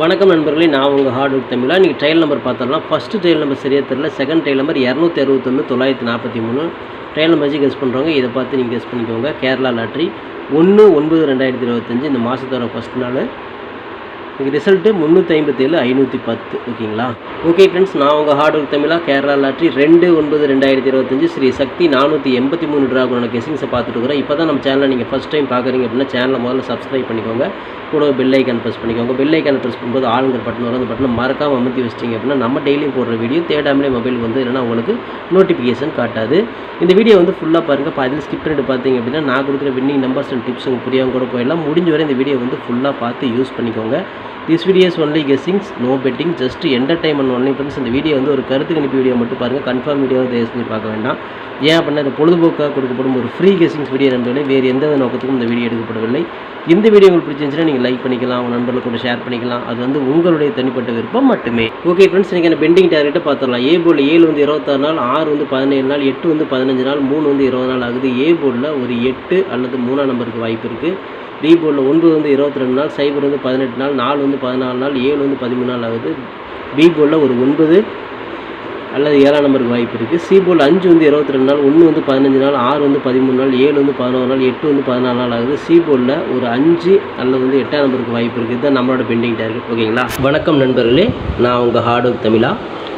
வணக்கம் நண்பர்களே நான் உங்கள் ஹார்ட் ஒர்க் தமிழா. நீங்கள் ட்ரையல் நம்பர் பார்த்தரலாம் ஃபஸ்ட்டு ட்ரையல் நம்பர் சரியாக தெரியல. செகண்ட் ட்ரையல் நம்பர் இரநூத்தி அறுபத்தொன்று தொள்ளாயிரத்தி நாற்பத்தி மூணு. ட்ரையல் நம்பர் வச்சு கெஸ் பண்ணுறவங்க இதை பார்த்து நீங்கள் கெஸ் பண்ணிக்கோங்க. கேரளா லாட்ரி ஒன்று ஒன்பது ரெண்டாயிரத்தி இருபத்தஞ்சி இந்த மாதத்தோட ஃபஸ்ட் நாள். இங்கே ரிசல்ட்டு முந்நூற்றி ஐம்பத்தேழு ஐநூற்றி பத்து ஓகேங்களா? ஓகே ஃப்ரெண்ட்ஸ் நான் உங்கள் ஹார்ட் ஒர்க் தமிழா கேரளா லாட்ரி ரெண்டு ஒன்பது ரெண்டாயிரத்தி இருபத்தஞ்சு ஸ்ரீ சக்தி நானூற்றி எண்பத்தி மூணு ட்ராகுனோட கெஸிங்ஸை பார்த்துட்டு இருக்கிறோம். இப்போ தான் நம்ம சேனலை நீங்கள் ஃபஸ்ட் டைம் பார்க்குறீங்க அப்படின்னா சேனலை முதல்ல சப்ஸ்கிரைப் பண்ணிக்கோங்க. கூட பெல் ஐக்கான் ப்ரெஸ் பண்ணிக்கோங்க. பெல் ஐக்கான் ப்ரெஸ் பண்ணும்போது ஆளுங்கிற பட்டன் வரும் அந்த பட்டனை மறக்காமல் அமுத்தி வச்சிட்டிங்க அப்படின்னா நம்ம டெய்லியும் போடுற வீடியோ தேடாமலே மொபைல் வந்து இல்லைன்னா உங்களுக்கு நோட்டிஃபிகேஷன் காட்டாது. இந்த வீடியோ வந்து ஃபுல்லாக பாருங்கள் பாதியில் ஸ்கிப் பண்ணிட்டு பார்த்தீங்க அப்படின்னா நான் கொடுக்குற வின்னிங் நம்பர்ஸ் அண்ட் டிப்ஸ் உங்களுக்கு புரியாமல் கூட போயிடலாம். முடிஞ்ச வரை இந்த வீடியோ வந்து ஃபுல்லாக பார்த்து யூஸ் பண்ணிக்கோங்க. This videos only guessings no betting just entertainment only friends இந்த வீடியோ வந்து ஒரு கருத்து கணிப்பு வீடியோ மட்டும் பாருங்கள் கன்ஃபார்ம் வீடியோ தயவு செஞ்சு பார்க்க வேண்டாம். ஏன் அப்படின்னா இது பொழுதுபோக்காக கொடுக்கப்படும் ஒரு ஃப்ரீ கெஸ்ஸிங்ஸ் வீடியோ நம்பவில்லை வேறு எந்த நோக்கத்துக்கும் இந்த வீடியோ எடுக்கப்படவில்லை. இந்த வீடியோ உங்களுக்கு பிடிச்சிருந்துச்சுன்னா நீங்கள் லைக் பண்ணிக்கலாம் உங்கள் நண்பர்கள் கூட ஷேர் பண்ணிக்கலாம். அது வந்து உங்களுடைய தனிப்பட்ட விருப்பம் மட்டுமே. ஓகே ஃப்ரெண்ட்ஸ் நீங்கள் பெண்டிங் டார்கெட்டை பார்த்துடலாம். ஏ போர்டில் ஏழு வந்து இருபத்தாறு நாள் ஆறு வந்து பதினேழு நாள் எட்டு வந்து பதினஞ்சு நாள் மூணு வந்து இருபது நாள் ஆகுது. ஏ போர்டில் ஒரு எட்டு அல்லது மூணாம் நம்பருக்கு வாய்ப்பு இருக்குது பி போர்டில் ஒன்பது வந்து இருபத்தி ரெண்டு நாள் சைபர் வந்து பதினெட்டு நாள் நாலு வந்து பதினாலு நாள் ஏழு வந்து பதிமூணு நாள் ஆகுது. பி போர்டில் ஒரு ஒன்பது அல்லது ஏழாம் நம்பருக்கு வாய்ப்பு இருக்குது சி போர்டில் அஞ்சு வந்து இருபத்தி ரெண்டு நாள் ஒன்று வந்து பதினஞ்சு நாள் ஆறு வந்து பதிமூணு நாள் ஏழு வந்து பதினோரு நாள் எட்டு வந்து பதினாலு நாள் ஆகுது. சி போர்டில் ஒரு அஞ்சு அல்லது வந்து எட்டாம் நம்பருக்கு வாய்ப்பு இருக்குது இதுதான் நம்மளோட பெண்டிங் டார்கெட். ஓகேங்களா? வணக்கம் நண்பர்களே. நான் உங்கள் ஹார்ட் ஒர்க் தமிழா.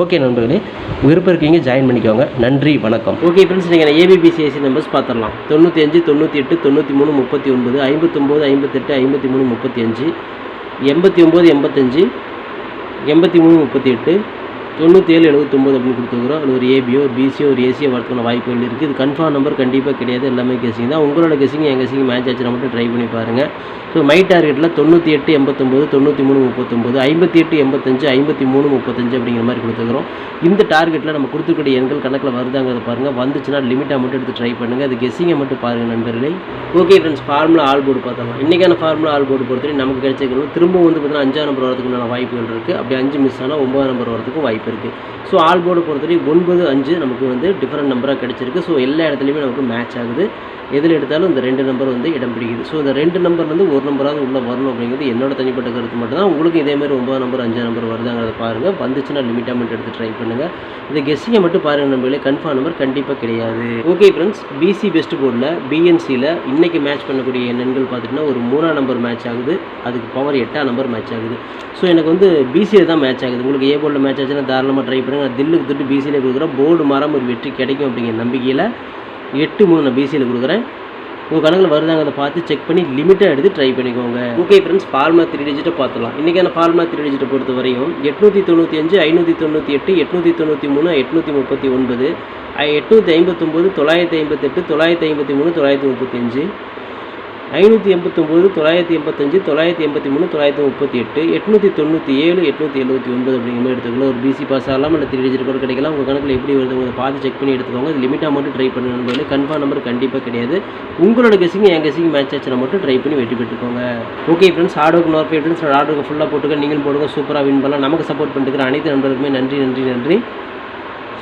ஓகே நண்பர்களே விருப்பம் இருக்கீங்க ஜாயின் பண்ணிக்கோங்க. நன்றி வணக்கம். ஓகே ஃப்ரெண்ட்ஸ் நீங்கள் ஏபிபிசிஐசி நம்பர்ஸ் பார்த்துடலாம் தொண்ணூற்றி அஞ்சு தொண்ணூற்றி எட்டு தொண்ணூற்றி மூணு முப்பத்தி ஒன்பது ஐம்பத்தொம்போது ஐம்பத்தெட்டு ஐம்பத்தி மூணு முப்பத்தி அஞ்சு எண்பத்தி ஒம்பது எண்பத்தஞ்சு எண்பத்தி மூணு முப்பத்தி எட்டு தொண்ணூற்றி ஏழு எழுபத்தொம்போது அப்படின்னு கொடுத்துருக்குறோம். அதில் ஒரு ஏபியோ ஒரு பிசியோ ஒரு ஏசியோ வரதுக்கான வாய்ப்புகள் இருக்குது. இது கன்ஃபார்ம் நம்பர் கண்டிப்பாக கிடையாது. எல்லாமே கெஸிங் தான். உங்களோட கெஸிங் என் கெஸிங் மேட்ச் ஆச்சுன்னா மட்டும் ட்ரை பண்ணி பாருங்கள் ஸோ மை டார்கெட்டில் தொண்ணூற்றி எட்டு எண்பத்தொம்போது தொண்ணூற்றி மூணு முப்பத்தொம்போது ஐம்பத்தி எட்டு எண்பத்தஞ்சு ஐம்பத்தி மூணு முப்பத்தஞ்சு அப்படிங்கிற மாதிரி கொடுத்துருக்குறோம். இந்த டார்கெட்டில் நம்ம கொடுத்துக்கூடிய எண்கள் கணக்கில் வருதாங்கிறத பாருங்கள் வந்துச்சுன்னா லிமிட்டாக மட்டும் எடுத்து ட்ரை பண்ணுங்கள் அது கெஸிங்கை மட்டும் பாருங்கள் நண்பர்களே. Okay friends formula all board பார்த்தோம்? இன்றைக்கான ஃபார்முலா ஆல் போர்டு பொறுத்தவரை நமக்கு கிடைச்சிக்கணும் திரும்ப வந்து பார்த்தீங்கன்னா அஞ்சாம் நம்பர் வரதுக்குண்டான வாய்ப்புகள் இருக்குது அப்படி அஞ்சு மிஸ் ஆனால் ஒம்பதாம் நம்பர் வரதுக்கும் வாய்ப்பு இருக்குது ஸோ ஆல் போர்டு பொறுத்தவரைக்கும் ஒன்பது அஞ்சு நமக்கு வந்து டிஃப்ரெண்ட் நம்பராக கிடைச்சிருக்கு. ஸோ எல்லா இடத்துலையுமே நமக்கு மேட்ச் ஆகுது. எதில் எடுத்தாலும் இந்த ரெண்டு நம்பர் வந்து இடம் பிடிக்குது. ஸோ இந்த ரெண்டு நம்பர்லேருந்து ஒரு நம்பராவது உள்ளே வரணும் அப்படிங்கிறது என்னோட தனிப்பட்ட கருத்து மட்டும்தான். உங்களுக்கு இதே மாதிரி ஒன்பது நம்பர் அஞ்சு நம்பர் வருதாங்கிறத பாருங்கள் வந்துச்சுன்னா லிமிட்டாக மட்டும் எடுத்து ட்ரை பண்ணுங்கள் இந்த கெஸ்ஸிங்கை மட்டும் பாருங்கள் நம்பர்களே கன்ஃபார்ம் நம்பர் கண்டிப்பாக கிடையாது. ஓகே ஃப்ரெண்ட்ஸ் பிசி பெஸ்ட் போர்டில் பிஎன்சியில் இன்றைக்கி மேட்ச் பண்ணக்கூடிய எண்ணெண்கள் பார்த்துட்டிங்கன்னா ஒரு மூணாம் நம்பர் மேட்ச் ஆகுது. அதுக்கு பவர் எட்டாம் நம்பர் மேட்ச் ஆகுது. ஸோ எனக்கு வந்து பிசியில் தான் மேட்ச் ஆகுது. உங்களுக்கு ஏ போர்டில் மேட்ச் ஆச்சுன்னா தாராளமாக ட்ரை பண்ணுங்கள் தில்லுக்கு திட்டு பிசியில் கொடுக்குறேன். போர்டு மாறாமல் ஒரு வெற்றி கிடைக்கும் அப்படிங்கிற நம்பிக்கையில் எட்டு மூணு நான் பிசியில் கொடுக்குறேன். உங்கள் கணக்கில் வருதாங்க அதை பார்த்து செக் பண்ணி லிமிட்டாக எடுத்து ட்ரை பண்ணிக்கோங்க. ஓகே ஃப்ரெண்ட்ஸ் ஃபார்மா த்ரீ டிஜிட்டை பார்த்துலாம் இன்றைக்கான ஃபார்மா த்ரீ டிஜிட்டை பொறுத்த வரையும் எட்நூற்றி தொண்ணூற்றி அஞ்சு ஐநூற்றி தொண்ணூற்றி எட்டு எட்நூற்றி தொண்ணூற்றி மூணு எட்நூற்றி முப்பத்தி ஒன்பது எட்நூற்றி ஐம்பத்தொம்போது தொள்ளாயிரத்தி ஐம்பத்தெட்டு தொள்ளாயிரத்தி ஐம்பத்தி மூணு தொள்ளாயிரத்தி முப்பத்தி அஞ்சு. ஐநூற்றி எண்பத்தொம்போது தொள்ளாயிரத்தி எண்பத்தஞ்சு தொள்ளாயிரத்தி எண்பத்தி மூணு தொள்ளாயிரத்தி முப்பத்தி எட்டு எட்நூற்றி தொண்ணூற்றி ஏழு எட்நூற்றி எழுபத்தி ஒன்பது அப்படிங்கிற மாதிரி எடுத்துக்கலாம் ஒரு பிசி பாஸ் ஆகலாம் இல்லை த்ரீ டிஜிட் கூட கிடைக்கலாம். உங்கள் கணக்கில் எப்படி வருதுங்க பார்த்து செக் பண்ணி எடுத்துக்கோங்க. இது லிமிட்டாக மட்டும் ட்ரை பண்ண நண்பர்களே கன்ஃபார்ம் நம்பர் கண்டிப்பாக கிடையாது. உங்களோட கெஸிங் என் கெஸிங் மேட்ச் ஆச்சுன்னா மட்டும் ட்ரை பண்ணி வெற்றி பெற்றுக்கோங்க. ஓகே ஃப்ரெண்ட்ஸ் ஆர்டருக்கு நோர் ஃப்ரெண்ட்ஸ் ஆர்டருக்கு ஃபுல்லாக போட்டுக்க நீங்களும் போடுங்க சூப்பராக வின் பண்ணலாம். நமக்கு சப்போர்ட் பண்ணிட்டு அனைத்து நண்பர்களுக்குமே நன்றி நன்றி நன்றி.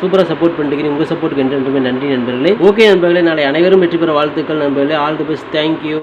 சூப்பராக சப்போர்ட் பண்ணிட்டு உங்கள் சப்போர்ட்டுக்கு என்றுமே நன்றி நண்பர்களே. ஓகே நண்பர்களே நாளை அனைவரும் வெற்றி பெற வாழ்த்துக்கள் நண்பர்களே. All the best thank you